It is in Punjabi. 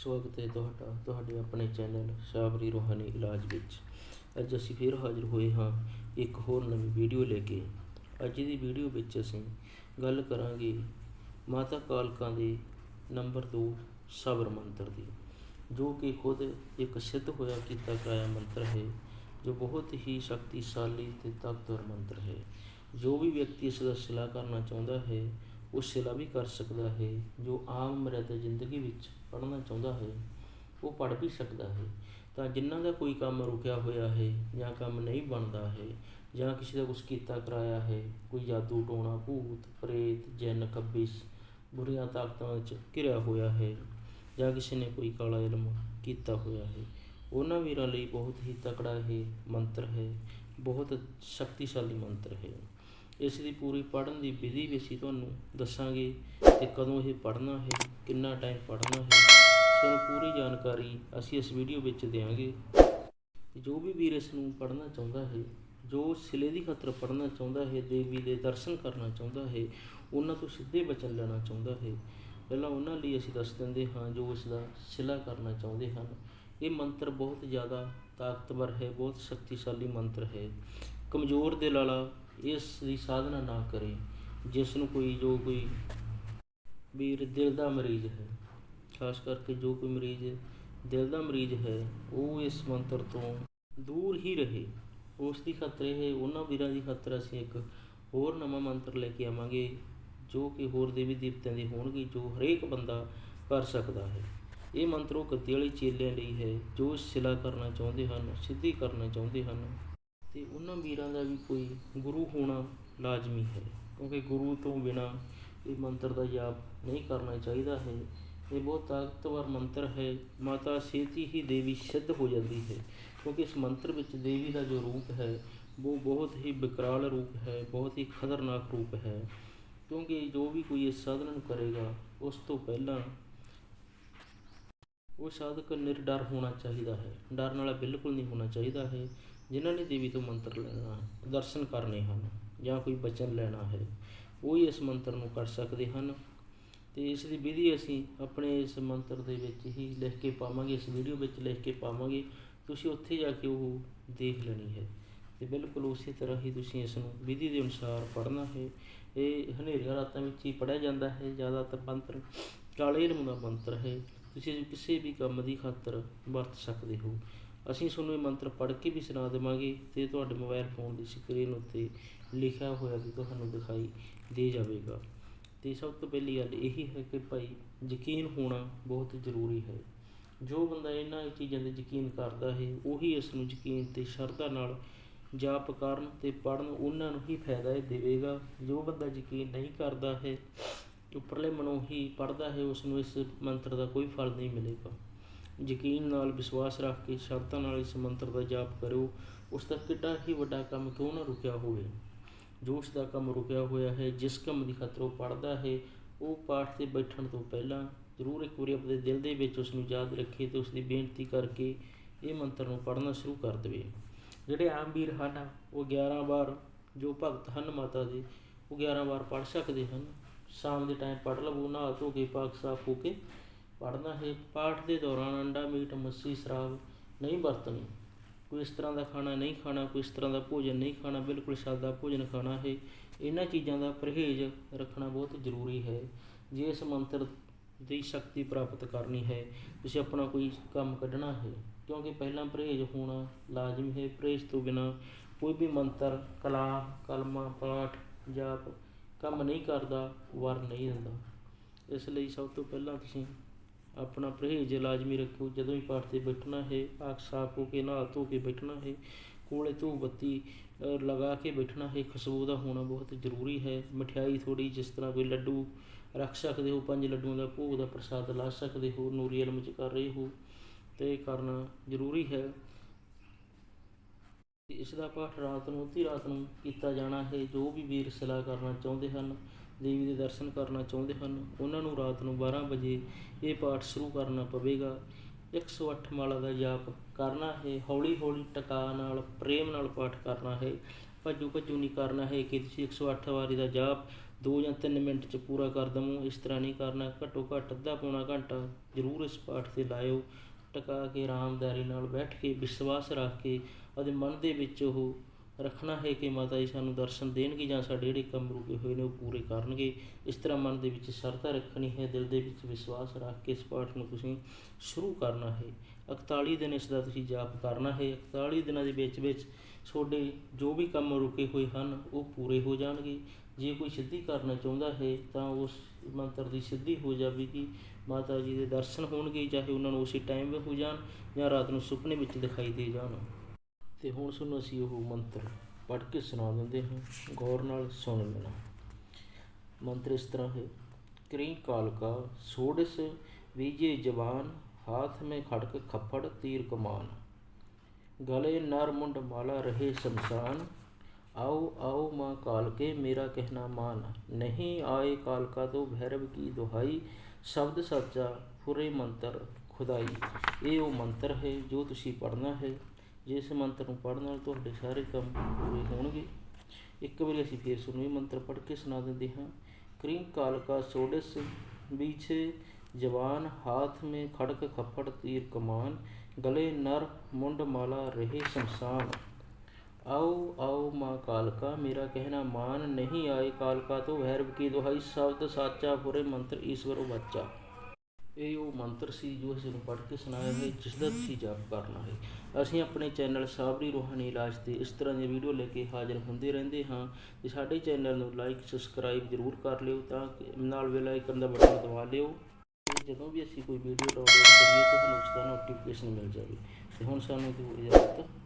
ਸਵਾਗਤ ਹੈ ਤੁਹਾਡਾ, ਤੁਹਾਡੇ ਆਪਣੇ ਚੈਨਲ ਸਾਬਰੀ ਰੋਹਾਨੀ ਇਲਾਜ ਵਿੱਚ। ਅੱਜ ਅਸੀਂ ਫਿਰ ਹਾਜ਼ਰ ਹੋਏ ਹਾਂ ਇੱਕ ਹੋਰ ਨਵੀਂ ਵੀਡੀਓ ਲੈ ਕੇ। ਅੱਜ ਦੀ ਵੀਡੀਓ ਵਿੱਚ ਅਸੀਂ ਗੱਲ ਕਰਾਂਗੇ ਮਾਤਾ ਕਾਲਕਾਂ ਦੇ ਨੰਬਰ 2 ਸਬਰ ਮੰਤਰ ਦੀ, ਜੋ ਕਿ ਖੁਦ ਇੱਕ ਸਿੱਧ ਹੋਇਆ ਕੀਤਾ ਕਰਾਇਆ ਮੰਤਰ ਹੈ, ਜੋ ਬਹੁਤ ਹੀ ਸ਼ਕਤੀਸ਼ਾਲੀ ਤੇ ਤਾਕਤਵਰ ਮੰਤਰ ਹੈ। ਜੋ ਵੀ ਵਿਅਕਤੀ ਇਸ ਦਾ ਸਿਲਾ ਕਰਨਾ ਚਾਹੁੰਦਾ ਹੈ ਉਹ ਸਿਲਾ ਵੀ ਕਰ ਸਕਦਾ ਹੈ, ਜੋ ਆਮ ਮਰਿਆਦਾ ਜ਼ਿੰਦਗੀ ਵਿੱਚ ਪੜ੍ਹਨਾ ਚਾਹੁੰਦਾ ਹੈ, ਉਹ ਪੜ੍ਹ ਵੀ ਸਕਦਾ ਹੈ। ਤਾਂ ਜਿਨ੍ਹਾਂ ਦਾ ਕੋਈ ਕੰਮ ਰੁਕਿਆ ਹੋਇਆ ਹੈ ਜਾਂ ਕੰਮ ਨਹੀਂ ਬਣਦਾ ਹੈ ਜਾਂ ਕਿਸੇ ਦਾ ਕੁਛ ਕੀਤਾ ਕਰਾਇਆ ਹੈ, ਕੋਈ ਜਾਦੂ ਟੋਣਾ, ਭੂਤ, ਪ੍ਰੇਤ, ਜਿੰਨ ਖੱਬਿਸ ਬੁਰੀਆਂ ਤਾਕਤਾਂ ਵਿੱਚ ਘਿਰਿਆ ਹੋਇਆ ਹੈ ਜਾਂ ਕਿਸੇ ਨੇ ਕੋਈ ਕਾਲਾ ਇਲਮ ਕੀਤਾ ਹੋਇਆ ਹੈ, ਉਹਨਾਂ ਵੀਰਾਂ ਲਈ ਬਹੁਤ ਹੀ ਤਕੜਾ ਇਹ ਮੰਤਰ ਹੈ, ਬਹੁਤ ਸ਼ਕਤੀਸ਼ਾਲੀ ਮੰਤਰ ਹੈ। ਇਸ ਦੀ ਪੂਰੀ ਪੜ੍ਹਨ ਦੀ ਵਿਧੀ ਵੀ ਅਸੀਂ ਤੁਹਾਨੂੰ ਦੱਸਾਂਗੇ ਤੇ ਕਦੋਂ ਇਹ ਪੜ੍ਹਨਾ ਹੈ, ਕਿੰਨਾ ਟਾਈਮ ਪੜ੍ਹਨਾ ਹੈ। ਤੁਹਾਨੂੰ ਪੂਰੀ ਜਾਣਕਾਰੀ ਅਸੀਂ ਇਸ ਵੀਡੀਓ ਵਿੱਚ ਦੇਵਾਂਗੇ ਜੋ ਵੀ ਵੀਰ ਇਸ ਨੂੰ ਪੜ੍ਹਨਾ ਚਾਹੁੰਦਾ ਹੈ, ਜੋ ਸਿਲੇ ਦੀ ਖਤਰ ਪੜ੍ਹਨਾ ਚਾਹੁੰਦਾ ਹੈ, ਦੇਵੀ ਦੇ ਦਰਸ਼ਨ ਕਰਨਾ ਚਾਹੁੰਦਾ ਹੈ, ਉਹਨਾਂ ਤੋਂ ਸਿੱਧੇ ਬਚਨ ਲੈਣਾ ਚਾਹੁੰਦਾ ਹੈ। ਪਹਿਲਾਂ ਉਹਨਾਂ ਲਈ ਅਸੀਂ ਦੱਸ ਦਿੰਦੇ ਹਾਂ ਜੋ ਇਸ ਦਾ ਸਿਲਾ ਕਰਨਾ ਚਾਹੁੰਦੇ ਹਨ। ਇਹ ਮੰਤਰ ਬਹੁਤ ਜ਼ਿਆਦਾ ਤਾਕਤਵਰ ਹੈ, ਬਹੁਤ ਸ਼ਕਤੀਸ਼ਾਲੀ ਮੰਤਰ ਹੈ। ਕਮਜ਼ੋਰ ਦਿਲ ਵਾਲਾ ਇਸ ਦੀ ਸਾਧਨਾ ਨਾ ਕਰੇ, ਜਿਸ ਨੂੰ ਕੋਈ, ਜੋ ਕੋਈ ਵੀਰ ਦਿਲ ਦਾ ਮਰੀਜ਼ ਹੈ। ਖਾਸ ਕਰਕੇ ਜੋ ਕੋਈ ਮਰੀਜ਼ ਦਿਲ ਦਾ ਮਰੀਜ਼ ਹੈ, ਉਹ ਇਸ ਮੰਤਰ ਤੋਂ ਦੂਰ ਹੀ ਰਹੇ। ਉਸ ਦੀ ਖਾਤਰ ਇਹ, ਉਹਨਾਂ ਵੀਰਾਂ ਦੀ ਖਾਤਰ ਅਸੀਂ ਇੱਕ ਹੋਰ ਨਵਾਂ ਮੰਤਰ ਲੈ ਕੇ ਆਵਾਂਗੇ, ਜੋ ਕਿ ਹੋਰ ਦੇਵੀ ਦੇਵਤਿਆਂ ਦੇ ਹੋਣਗੇ, ਜੋ ਹਰੇਕ ਬੰਦਾ ਕਰ ਸਕਦਾ ਹੈ। ਇਹ ਮੰਤਰ ਉਹ ਗੱਦੀ ਵਾਲੇ ਚੇਲਿਆਂ ਲਈ ਹੈ, ਜੋ ਸਿਲਾ ਕਰਨਾ ਚਾਹੁੰਦੇ ਹਨ, ਸਿੱਧੀ ਕਰਨਾ ਚਾਹੁੰਦੇ ਹਨ। ਅਤੇ ਉਹਨਾਂ ਵੀਰਾਂ ਦਾ ਵੀ ਕੋਈ ਗੁਰੂ ਹੋਣਾ ਲਾਜ਼ਮੀ ਹੈ। ਕਿਉਂਕਿ ਗੁਰੂ ਤੋਂ ਬਿਨਾਂ ਇਹ ਮੰਤਰ ਦਾ ਜਾਪ ਨਹੀਂ ਕਰਨਾ ਚਾਹੀਦਾ ਹੈ। ਇਹ ਬਹੁਤ ਤਾਕਤਵਰ ਮੰਤਰ ਹੈ। ਮਾਤਾ ਛੇਤੀ ਹੀ ਦੇਵੀ ਸਿੱਧ ਹੋ ਜਾਂਦੀ ਹੈ। ਕਿਉਂਕਿ ਇਸ ਮੰਤਰ ਵਿੱਚ ਦੇਵੀ ਦਾ ਜੋ ਰੂਪ ਹੈ, ਉਹ ਬਹੁਤ ਹੀ ਵਿਕਰਾਲ ਰੂਪ ਹੈ, ਬਹੁਤ ਹੀ ਖਤਰਨਾਕ ਰੂਪ ਹੈ। ਕਿਉਂਕਿ ਜੋ ਵੀ ਕੋਈ ਇਸ ਸਾਧਨਾ ਨੂੰ ਕਰੇਗਾ, ਉਸ ਤੋਂ ਪਹਿਲਾਂ ਉਹ ਸਾਧਕ ਨਿਰਡਰ ਹੋਣਾ ਚਾਹੀਦਾ ਹੈ। ਡਰਨ ਵਾਲਾ ਬਿਲਕੁਲ ਨਹੀਂ ਹੋਣਾ ਚਾਹੀਦਾ ਹੈ। ਜਿਨ੍ਹਾਂ ਨੇ ਦੇਵੀ ਤੋਂ ਮੰਤਰ ਲੈਣਾ, ਦਰਸ਼ਨ ਕਰਨੇ ਹਨ ਜਾਂ ਕੋਈ ਬਚਨ ਲੈਣਾ ਹੈ, ਉਹ ਹੀ ਇਸ ਮੰਤਰ ਨੂੰ ਕਰ ਸਕਦੇ ਹਨ। ਤੇ ਇਸ ਦੀ ਵਿਧੀ ਅਸੀਂ ਆਪਣੇ ਇਸ ਮੰਤਰ ਦੇ ਵਿੱਚ ਹੀ ਲਿਖ ਕੇ ਪਾਵਾਂਗੇ, ਇਸ ਵੀਡੀਓ ਵਿੱਚ ਲਿਖ ਕੇ ਪਾਵਾਂਗੇ। ਤੁਸੀਂ ਉੱਥੇ ਜਾ ਕੇ ਉਹ ਦੇਖ ਲੈਣੀ ਹੈ। ਤੇ ਬਿਲਕੁਲ ਉਸੇ ਤਰ੍ਹਾਂ ਹੀ ਤੁਸੀਂ ਇਸ ਨੂੰ ਵਿਧੀ ਦੇ ਅਨੁਸਾਰ ਪੜ੍ਹਨਾ ਹੈ। ਇਹ ਹਨੇਰੀਆਂ ਰਾਤਾਂ ਵਿੱਚ ਹੀ ਪੜ੍ਹਿਆ ਜਾਂਦਾ ਹੈ। ਜ਼ਿਆਦਾਤਰ ਮੰਤਰ ਕਾਲੇ ਇਲਮ ਦਾ ਮੰਤਰ ਹੈ। ਤੁਸੀਂ ਕਿਸੇ ਵੀ ਕੰਮ ਦੀ ਖਾਤਰ ਵਰਤ ਸਕਦੇ ਹੋ। ਅਸੀਂ ਤੁਹਾਨੂੰ ਇਹ ਮੰਤਰ ਪੜ੍ਹ ਕੇ ਵੀ ਸੁਣਾ ਦੇਵਾਂਗੇ ਤੇ ਤੁਹਾਡੇ ਮੋਬਾਈਲ ਫੋਨ ਦੀ ਸਕਰੀਨ ਉੱਤੇ ਲਿਖਿਆ ਹੋਇਆ ਵੀ ਤੁਹਾਨੂੰ ਦਿਖਾਈ ਦੇ ਜਾਵੇਗਾ। ਤੇ ਸਭ ਤੋਂ ਪਹਿਲੀ ਗੱਲ ਇਹੀ ਹੈ ਕਿ ਭਾਈ ਯਕੀਨ ਹੋਣਾ ਬਹੁਤ ਜ਼ਰੂਰੀ ਹੈ। ਜੋ ਬੰਦਾ ਇਹਨਾਂ ਚੀਜ਼ਾਂ ਤੇ ਯਕੀਨ ਕਰਦਾ ਹੈ, ਉਹੀ ਇਸ ਨੂੰ ਯਕੀਨ ਤੇ ਸ਼ਰਧਾ ਨਾਲ ਜਾਪ ਕਰਨ ਤੇ ਪੜਨ ਉਹਨਾਂ ਨੂੰ ਹੀ ਫਾਇਦਾ ਇਹ ਦੇਵੇਗਾ। ਜੋ ਬੰਦਾ ਯਕੀਨ ਨਹੀਂ ਕਰਦਾ ਹੈ, ਉੱਪਰਲੇ ਮਨੋਂ ਹੀ ਪੜਦਾ ਹੈ ਉਸ ਨੂੰ ਇਸ ਮੰਤਰ ਦਾ ਕੋਈ ਫਲ ਨਹੀਂ ਮਿਲੇਗਾ। ਯਕੀਨ ਨਾਲ, ਵਿਸ਼ਵਾਸ ਰੱਖ ਕੇ ਸ਼ਰਤਾਂ ਨਾਲ ਇਸ ਮੰਤਰ ਦਾ ਜਾਪ ਕਰੋ ਉਸ ਦਾ ਕਿੱਡਾ ਹੀ ਵੱਡਾ ਕੰਮ ਕਿਉਂ ਨਾ ਰੁਕਿਆ ਹੋਵੇ? ਜੋ ਉਸ ਦਾ ਕੰਮ ਰੁਕਿਆ ਹੋਇਆ ਹੈ, ਜਿਸ ਕੰਮ ਦੀ ਖਾਤਰ ਉਹ ਪੜਦਾ ਹੈ, ਉਹ ਪਾਠ ਤੇ ਬੈਠਣ ਤੋਂ ਪਹਿਲਾਂ ਜ਼ਰੂਰ ਇੱਕ ਵਾਰੀ ਆਪਣੇ ਦਿਲ ਦੇ ਵਿੱਚ ਉਸ ਨੂੰ ਯਾਦ ਰੱਖੇ ਤੇ ਉਸ ਦੀ ਬੇਨਤੀ ਕਰਕੇ ਇਹ ਮੰਤਰ ਨੂੰ ਪੜ੍ਹਨਾ ਸ਼ੁਰੂ ਕਰ ਦੇਵੇ। ਜਿਹੜੇ ਆਮ ਵੀਰ ਹਨ, ਉਹ 11 ਵਾਰ ਜੋ ਭਗਤ ਹਨ ਮਾਤਾ ਦੇ ਉਹ 11 ਵਾਰ ਪੜ੍ਹ ਸਕਦੇ ਹਨ। ਸ਼ਾਮ ਦੇ ਟਾਈਮ ਪੜ੍ਹ ਲਵੋ, ਨਹਾ ਧੋ ਕੇ ਪਾਕ ਸਾਫ਼ ਹੋ ਕੇ ਪੜ੍ਹਨਾ ਹੈ। ਪਾਠ ਦੇ ਦੌਰਾਨ ਅੰਡਾ, ਮੀਟ ਮੱਛੀ ਸ਼ਰਾਬ ਨਹੀਂ ਵਰਤਣੀ। ਕੋਈ ਇਸ ਤਰ੍ਹਾਂ ਦਾ ਖਾਣਾ ਨਹੀਂ ਖਾਣਾ, ਕੋਈ ਇਸ ਤਰ੍ਹਾਂ ਦਾ ਭੋਜਨ ਨਹੀਂ ਖਾਣਾ, ਬਿਲਕੁਲ ਸਾਦਾ ਭੋਜਨ ਖਾਣਾ ਹੈ। ਇਹਨਾਂ ਚੀਜ਼ਾਂ ਦਾ ਪਰਹੇਜ਼ ਰੱਖਣਾ ਬਹੁਤ ਜ਼ਰੂਰੀ ਹੈ। ਜੇ ਇਸ ਮੰਤਰ ਦੀ ਸ਼ਕਤੀ ਪ੍ਰਾਪਤ ਕਰਨੀ ਹੈ, ਤੁਸੀਂ ਆਪਣਾ ਕੋਈ ਕੰਮ ਕੱਢਣਾ ਹੈ। ਕਿਉਂਕਿ ਪਹਿਲਾਂ ਪਰਹੇਜ਼ ਹੋਣਾ ਲਾਜ਼ਮੀ ਹੈ। ਪਰਹੇਜ਼ ਤੋਂ ਬਿਨਾ ਕੋਈ ਵੀ ਮੰਤਰ, ਕਲਾ, ਕਲਮਾ, ਪਾਠ, ਜਾਪ ਕੰਮ ਨਹੀਂ ਕਰਦਾ, ਵਰ ਨਹੀਂ ਦਿੰਦਾ। ਇਸ ਲਈ ਸਭ ਤੋਂ ਪਹਿਲਾਂ ਤੁਸੀਂ ਆਪਣਾ ਪਰਹੇਜ਼ ਲਾਜ਼ਮੀ ਰੱਖੋ। ਜਦੋਂ ਵੀ ਪਾਠ ਤੇ ਬੈਠਣਾ ਹੈ ਅੱਖ ਸਾਫ਼ ਹੋ ਕੇ ਨਹਾ ਧੋ ਕੇ ਬੈਠਣਾ ਹੈ, ਕੋਲੇ ਧੂਪ ਬੱਤੀ ਲਗਾ ਕੇ ਬੈਠਣਾ ਹੈ, ਖੁਸ਼ਬੂ ਦਾ ਹੋਣਾ ਬਹੁਤ ਜ਼ਰੂਰੀ ਹੈ। ਮਠਿਆਈ ਥੋੜੀ ਜਿਸ ਤਰ੍ਹਾਂ ਕੋਈ ਲੱਡੂ ਰੱਖ ਸਕਦੇ ਹੋ, ਪੰਜ ਲੱਡੂਆਂ ਦਾ ਭੋਗ ਦਾ ਪ੍ਰਸਾਦ ਲਾ ਸਕਦੇ ਹੋ, ਨੂਰੀ ਇਲਮ ਚ ਕਰ ਰਹੇ ਹੋ, ਤੇ ਕਰਨਾ ਜ਼ਰੂਰੀ ਹੈ। ਤੇ ਇਸ ਦਾ ਪਾਠ ਰਾਤ ਨੂੰ, ਅੱਧੀ ਰਾਤ ਨੂੰ ਕੀਤਾ ਜਾਣਾ ਹੈ। ਜੋ ਵੀ ਵੀਰ ਸਲਾਹ ਕਰਨਾ ਚਾਹੁੰਦੇ ਹਨ ਦੇਵੀ ਦੇ ਦਰਸ਼ਨ ਕਰਨਾ ਚਾਹੁੰਦੇ ਹਨ। ਉਹਨਾਂ ਨੂੰ ਰਾਤ ਨੂੰ 12 ਵਜੇ ਇਹ ਪਾਠ ਸ਼ੁਰੂ ਕਰਨਾ ਪਵੇਗਾ। 108 ਮਾਲਾ ਦਾ ਜਾਪ ਕਰਨਾ ਹੈ। ਹੌਲੀ ਹੌਲੀ ਟਕਾ ਨਾਲ ਪ੍ਰੇਮ ਨਾਲ ਪਾਠ ਕਰਨਾ ਹੈ। ਭੱਜੂ ਭੱਜੂ ਨਹੀਂ ਕਰਨਾ ਹੈ ਕਿ ਤੁਸੀਂ 108 ਵਾਰੀ ਦਾ ਜਾਪ 2 ਜਾਂ 3 ਮਿੰਟ ਚ ਪੂਰਾ ਕਰ ਦਵਾਂ। ਇਸ ਤਰ੍ਹਾਂ ਨਹੀਂ ਕਰਨਾ। ਘੱਟੋ ਘੱਟ ਅੱਧਾ ਪੌਣਾ ਘੰਟਾ ਜ਼ਰੂਰ ਇਸ ਪਾਠ ਤੇ ਲਾਇਓ। ਟਕਾ ਕੇ ਆਰਾਮਦਾਰੀ ਨਾਲ ਬੈਠ ਕੇ ਵਿਸ਼ਵਾਸ ਰੱਖ ਕੇ ਅਤੇ ਮਨ ਦੇ ਵਿੱਚ ਉਹ ਰੱਖਣਾ ਹੈ ਕਿ ਮਾਤਾ ਜੀ ਸਾਨੂੰ ਦਰਸ਼ਨ ਦੇਣਗੇ ਜਾਂ ਸਾਡੇ ਜਿਹੜੇ ਕੰਮ ਰੁਕੇ ਹੋਏ ਨੇ ਉਹ ਪੂਰੇ ਕਰਨਗੇ। ਇਸ ਤਰ੍ਹਾਂ ਮਨ ਦੇ ਵਿੱਚ ਸ਼ਰਧਾ ਰੱਖਣੀ ਹੈ, ਦਿਲ ਦੇ ਵਿੱਚ ਵਿਸ਼ਵਾਸ ਰੱਖ ਕੇ ਇਸ ਪਾਠ ਨੂੰ ਤੁਸੀਂ ਸ਼ੁਰੂ ਕਰਨਾ ਹੈ। 41 ਦਿਨ ਇਸ ਦਾ ਤੁਸੀਂ ਜਾਪ ਕਰਨਾ ਹੈ। 41 ਦਿਨਾਂ ਦੇ ਵਿੱਚ ਵਿੱਚ ਤੁਹਾਡੇ ਜੋ ਵੀ ਕੰਮ ਰੁਕੇ ਹੋਏ ਹਨ, ਉਹ ਪੂਰੇ ਹੋ ਜਾਣਗੇ। ਜੇ ਕੋਈ ਸਿੱਧੀ ਕਰਨਾ ਚਾਹੁੰਦਾ ਹੈ, ਤਾਂ ਉਸ ਮੰਤਰ ਦੀ ਸਿੱਧੀ ਹੋ ਜਾਵੇਗੀ। ਮਾਤਾ ਜੀ ਦੇ ਦਰਸ਼ਨ ਹੋਣਗੇ, ਚਾਹੇ ਉਹਨਾਂ ਨੂੰ ਉਸੇ ਟਾਈਮ ਹੋ ਜਾਣ ਜਾਂ ਰਾਤ ਨੂੰ ਸੁਪਨੇ ਵਿੱਚ ਦਿਖਾਈ ਦੇ ਜਾਣ। ਤੇ ਹੁਣ ਸੁਣੋ ਅਸੀਂ ਉਹ ਮੰਤਰ ਪੜ੍ਹ ਕੇ ਸੁਣਾ ਦਿੰਦੇ ਹਾਂ ਗੌਰ ਨਾਲ ਸੁਣ ਲੈਣਾ ਮੰਤਰ ਇਸ ਤਰ੍ਹਾਂ ਹੈ ਕਰੀ ਕਾਲਕਾ ਸੋੜਸ ਵੀਜੇ ਜਵਾਨ ਹਾਥ में खड़क खप्पड़ तीर कमान गले नर मुंड माला रहे शमशान आओ आओ माँ काल के मेरा कहना मान नहीं आए काल का तो भैरव की दुहाई शब्द सच्चा फुरे मंत्र ਖੁਦਾਈ ਇਹ ਉਹ ਮੰਤਰ ਹੈ ਜੋ ਤੁਸੀਂ ਪੜ੍ਹਨਾ ਹੈ ਜਿਸ ਮੰਤਰ ਨੂੰ ਪੜ੍ਹਨ ਨਾਲ ਤੁਹਾਡੇ ਸਾਰੇ ਕੰਮ ਪੂਰੇ ਹੋਣਗੇ ਇੱਕ ਵਾਰੀ ਅਸੀਂ ਫੇਰ ਸੁਣੋ ਇਹ ਮੰਤਰ ਪੜ੍ਹ ਕੇ ਸੁਣਾ ਦਿੰਦੇ ਹਾਂ ਕਰੀ ਕਾਲ ਕਾ ਸੋਡਸ बीछे जवान हाथ में खड़क खप्पड़ तीर कमान गले नर मुंड माला रहे शमशान आओ आओ माँ कालका मेरा कहना मान नहीं आए कालका तो भैरव की दुहाई शब्द साचा बुरे मंत्र ईश्वर बच्चा ਇਹ ਉਹ ਮੰਤਰ ਸੀ ਜੋ ਅਸੀਂ ਨੂੰ ਪੜ੍ਹ ਕੇ ਸੁਣਾਇਆ ਹੈ ਜਿਸ ਦਾ ਤੁਸੀਂ ਜਾਪ ਕਰਨਾ ਹੈ। ਅਸੀਂ ਆਪਣੇ ਚੈਨਲ ਸਾਬਰੀ ਰੋਹਾਨੀ ਇਲਾਜ ਤੇ ਇਸ ਤਰ੍ਹਾਂ ਦੀਆਂ ਵੀਡੀਓ ਲੈ ਕੇ ਹਾਜ਼ਰ ਹੁੰਦੇ ਰਹਿੰਦੇ ਹਾਂ। ਤੇ ਸਾਡੇ ਚੈਨਲ ਨੂੰ ਲਾਈਕ ਸਬਸਕ੍ਰਾਈਬ ਜ਼ਰੂਰ ਕਰ ਲਿਓ ਤਾਂ ਨਾਲ ਬੈਲ ਆਈਕਨ ਦਾ ਬਟਨ ਦਬਾ ਲਿਓ। ਤੇ ਜਦੋਂ ਵੀ ਅਸੀਂ ਕੋਈ ਵੀਡੀਓ ਡਾਊਨਲੋਡ ਕਰੀਏ, ਤੁਹਾਨੂੰ ਉਸ ਦਾ ਨੋਟੀਫਿਕੇਸ਼ਨ ਮਿਲ ਜਾਵੇ। ਤੇ ਹੁਣ ਸਾਨੂੰ ਦਿਓ ਇਜਾਜ਼ਤ